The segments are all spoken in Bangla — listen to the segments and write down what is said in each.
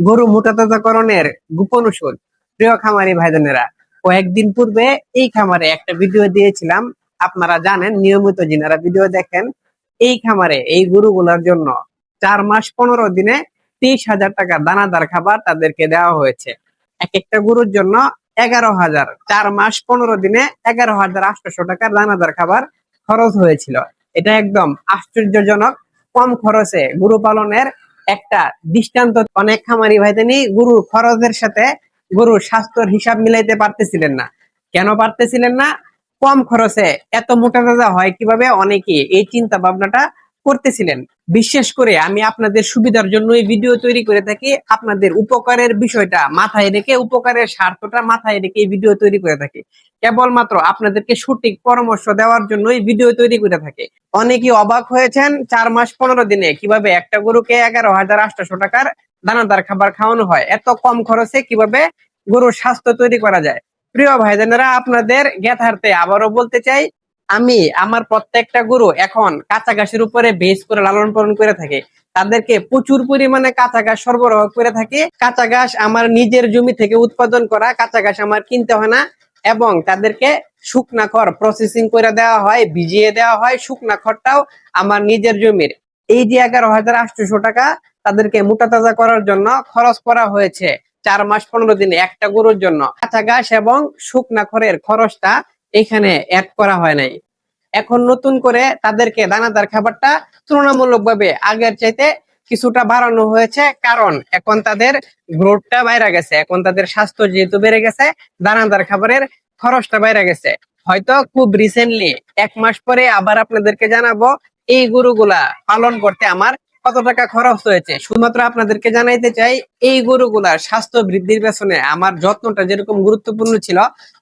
গরু মোটাতাজাকরণের গোপন ওষুধ প্রিয় খামারি ভাইজানেরা কয়েকদিন পূর্বে এই খামারে একটা ভিডিও দিয়েছিলাম। আপনারা জানেন, নিয়মিত যিনারা ভিডিও দেখেন, এই খামারে এই গরুগুলোর জন্য চার মাস পনেরো দিনে তিরিশ হাজার টাকা দানাদার খাবার তাদেরকে দেওয়া হয়েছে। এক একটা গরুর জন্য এগারো হাজার, চার মাস পনেরো দিনে এগারো হাজার আটশো টাকার দানাদার খাবার খরচ হয়েছিল। এটা একদম আশ্চর্যজনক। কম খরচে গরু পালনের একটা দৃষ্টান্ত অনেক খামারি ভাই তিনি গরুর খরচের সাথে গরুর স্বাস্থ্যর হিসাব মিলাইতে পারতেছিলেন না। কেন পারতেছিলেন না? কম খরচে, এত মোটা তাজা হয় কীভাবে? অনেকে এই চিন্তা ভাবনাটা করতেছিলেন। বিশেষ করে আমি আপনাদের সুবিধার জন্য এই ভিডিও তৈরি করে থাকি। আপনাদের উপকারের বিষয়টা মাথায় রেখে, উপকারের স্বার্থটা মাথায় রেখে এই ভিডিও তৈরি করে থাকি। কেবলমাত্র আপনাদেরকে সঠিক পরামর্শ দেওয়ার জন্য এই ভিডিও তৈরি করে থাকে। অনেকেই অবাক হয়েছেন, চার মাস পনেরো দিনে কীভাবে একটা গরুকে এগারো হাজার আটশো টাকার দানাদার খাবার খাওয়ানো হয়, এত কম খরচে কীভাবে গরুর স্বাস্থ্য তৈরি করা যায়? প্রিয় ভাইজানেরা, আপনাদের জ্ঞাতার্থে আবারও বলতে চাই আমি, আমার প্রত্যেকটা গরু এখন কাঁচা ঘাসের উপরে বেস করে লালন পালন করে থাকে। তাদেরকে প্রচুর পরিমাণে কাঁচা ঘাস সরবরাহ করে থাকি। কাঁচা ঘাস আমার নিজের জমি থেকে উৎপাদন করা, কাঁচা ঘাস আমার কিনতে হয় না এবং তাদেরকে শুকনা খড় প্রসেসিং করে দেওয়া হয়, ভিজিয়ে দেওয়া হয়, শুকনা খড়টাও আমার নিজের জমির। এই যে এগারো হাজার আটশোশো টাকা তাদেরকে মোটা তাজা করার জন্য খরচ করা হয়েছে চার মাস পনেরো দিনে একটা গরুর জন্য। কাঁচা ঘাস এবং শুকনা খড়ের খরচটা এখানে অ্যাড করা হয় নাই। এখন নতুন করে তাদেরকে দানাদার খাবারটা তুলনামূলকভাবে আগের চাইতে কিছুটা বাড়ানো হয়েছে। কারণ এখন তাদের গ্রোথটা বাইরে গেছে। এখন তাদের স্বাস্থ্য যেহেতু বেড়ে গেছে, দানাদার খাবারের খরচটা বাইরে গেছে। হয়তো খুব রিসেন্টলি এক মাস পরে আবার আপনাদেরকে জানাব, এই গরুগুলা পালন করতে আমার কত টাকা খরচ হয়েছে? শুধুমাত্র আপনাদেরকে জানাইতে চাই, এই গরুগুলার স্বাস্থ্য বৃদ্ধির পেছনে আমার যত্নটা যেরকম গুরুত্বপূর্ণ ছিল,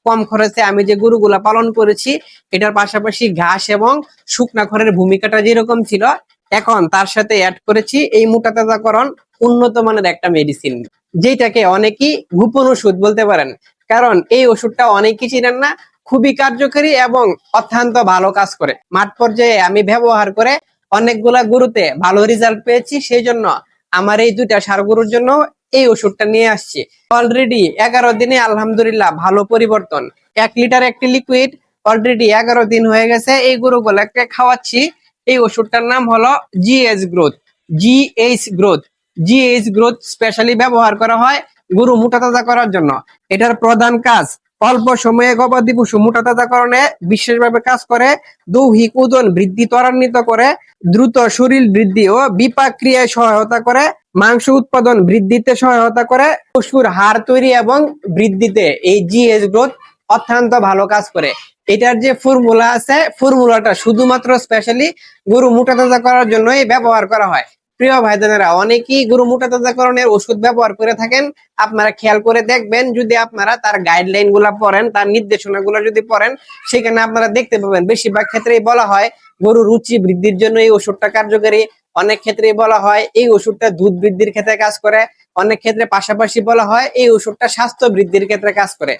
কম খরচে আমি যে গরুগুলা পালন করেছি, এটার পাশাপাশি ঘাস এবং শুকনা খড়ের ভূমিকাটা যেরকম ছিল, এখন তার সাথে অ্যাড করেছি এই মোটা তাজাকরণ উন্নত মানের একটা মেডিসিন যেটাকে অনেকেই গোপন ওষুধ বলতে পারেন, কারণ এই ওষুধটা অনেকেই চিনেন না, খুবই কার্যকরী এবং অত্যন্ত ভালো কাজ করে। মাঠ পর্যায়ে আমি ব্যবহার করে অনেকগুলা গরুতে ভালো রেজাল্ট পেয়েছি সেই জন্য আমার এই দুইটা সার গরুর জন্য এই ওষুধটা নিয়ে আসছি। অলরেডি এগারো দিনে আলহামদুলিল্লাহ ভালো পরিবর্তন। এক লিটার একটি লিকুইড অলরেডি এগারো দিন হয়ে গেছে, এই গরুগুলাকে খাওয়াচ্ছি। এই ওষুধটার নাম হলো GS growth GH growth GH growth specially ব্যবহার করা হয় গরু মোটা তাজা করার জন্য। এটার প্রধান কাজ অল্প সময়ে গবাদি পশু মোটা তাজাকরণে বিশেষভাবে কাজ করে। দৈহিক ওজন বৃদ্ধি, ত্বরান্বিত করে। দ্রুত শরীর বৃদ্ধি ও বিপাক ক্রিয়ায় সহায়তা করে। মাংস উৎপাদন বৃদ্ধিতে সহায়তা করে। পশুর হাড় তৈরি এবং বৃদ্ধিতে এই জিএস গ্রোথ অত্যন্ত ভালো কাজ করে। এটার যে ফর্মুলা আছে ফর্মুলাটা শুধুমাত্র স্পেশালি গরু মোটা তাজা করার জন্যই ব্যবহার করা হয়। প্রিয় ভাইজানেরা, অনেকেই গরু মোটা তাজাকরণের ওষুধ ব্যবহার করে থাকেন। আপনারা খেয়াল করে দেখবেন, যদি আপনারা তার গাইডলাইনগুলা পড়েন, তার নির্দেশনা গুলা যদি পড়েন, সেখানে আপনারা দেখতে পাবেন। বেশিরভাগ ক্ষেত্রেই বলা হয় গরু রুচি বৃদ্ধির জন্য এই ওষুধটা কার্যকরী। অনেক ক্ষেত্রেই বলা হয়, এই ওষুধটা দুধ বৃদ্ধির ক্ষেত্রে কাজ করে। অনেক ক্ষেত্রে পাশাপাশি বলা হয়, এই ওষুধটা স্বাস্থ্য বৃদ্ধির ক্ষেত্রে কাজ করে।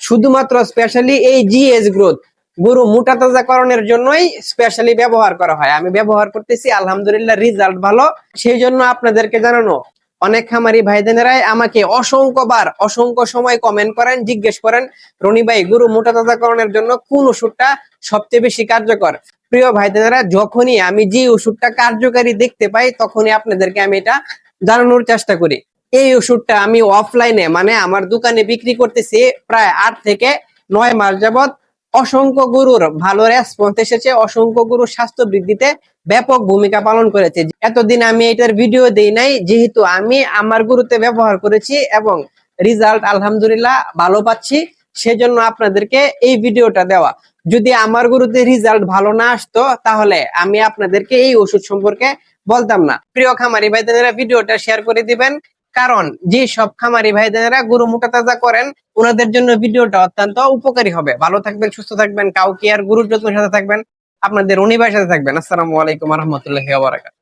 শুধুমাত্র স্পেশালি এই জিএস গ্রোথ গরু মোটা তাজাকরণের জন্যই স্পেশালি ব্যবহার করা হয়। আমি ব্যবহার করতেছি, আলহামদুলিল্লাহ রেজাল্ট ভালো। সেই জন্য আপনাদেরকে জানানো, অনেক খামারি ভাই ভাইদেনেরাই আমাকে অসংখ্যবার, অসংখ্য সময় কমেন্ট করেন, জিজ্ঞেস করেন, রনি ভাই, গরু মোটা তাজাকরণের জন্য কোন ওষুধটা সবচেয়ে বেশি কার্যকর? প্রিয় ভাইদেনেরা, যখনই আমি যে ওষুধটা কার্যকারী দেখতে পাই, তখনই আপনাদেরকে আমি এটা জানানোর চেষ্টা করি। এই ওষুধটা আমি অফলাইনে মানে আমার দোকানে বিক্রি করতেছি প্রায় আট থেকে নয় মাস যাবত অসংখ্য গুরুর ভালো রেসপন্স এসেছে, অসংখ্য গরুর স্বাস্থ্য বৃদ্ধিতে ব্যাপক ভূমিকা পালন করেছে। এতদিন আমি এটার ভিডিও দেই নাই, যেহেতু আমি আমার গুরুতে ব্যবহার করেছি এবং রেজাল্ট আলহামদুলিল্লাহ ভালো পাচ্ছি, সেজন্য আপনাদেরকে এই ভিডিওটা দেওয়া। যদি আমার গুরুতে রেজাল্ট ভালো না আসতো, তাহলে আমি আপনাদেরকে এই ওষুধ সম্পর্কে বলতাম না। প্রিয় খামারি ভাইদেরা ভিডিওটা শেয়ার করে দিবেন। কারণ যে সব খামারি ভাইদেরা গরু মোটা তাজা করেন, ওনাদের জন্য ভিডিওটা অত্যন্ত উপকারী হবে। ভালো থাকবেন, সুস্থ থাকবেন, কাউকে আর গুরুর যত্নের সাথে থাকবেন। আপনাদের অনিবার সাথে থাকবেন। আসসালামু আলাইকুম রহমতুল্লাহ বারাকাত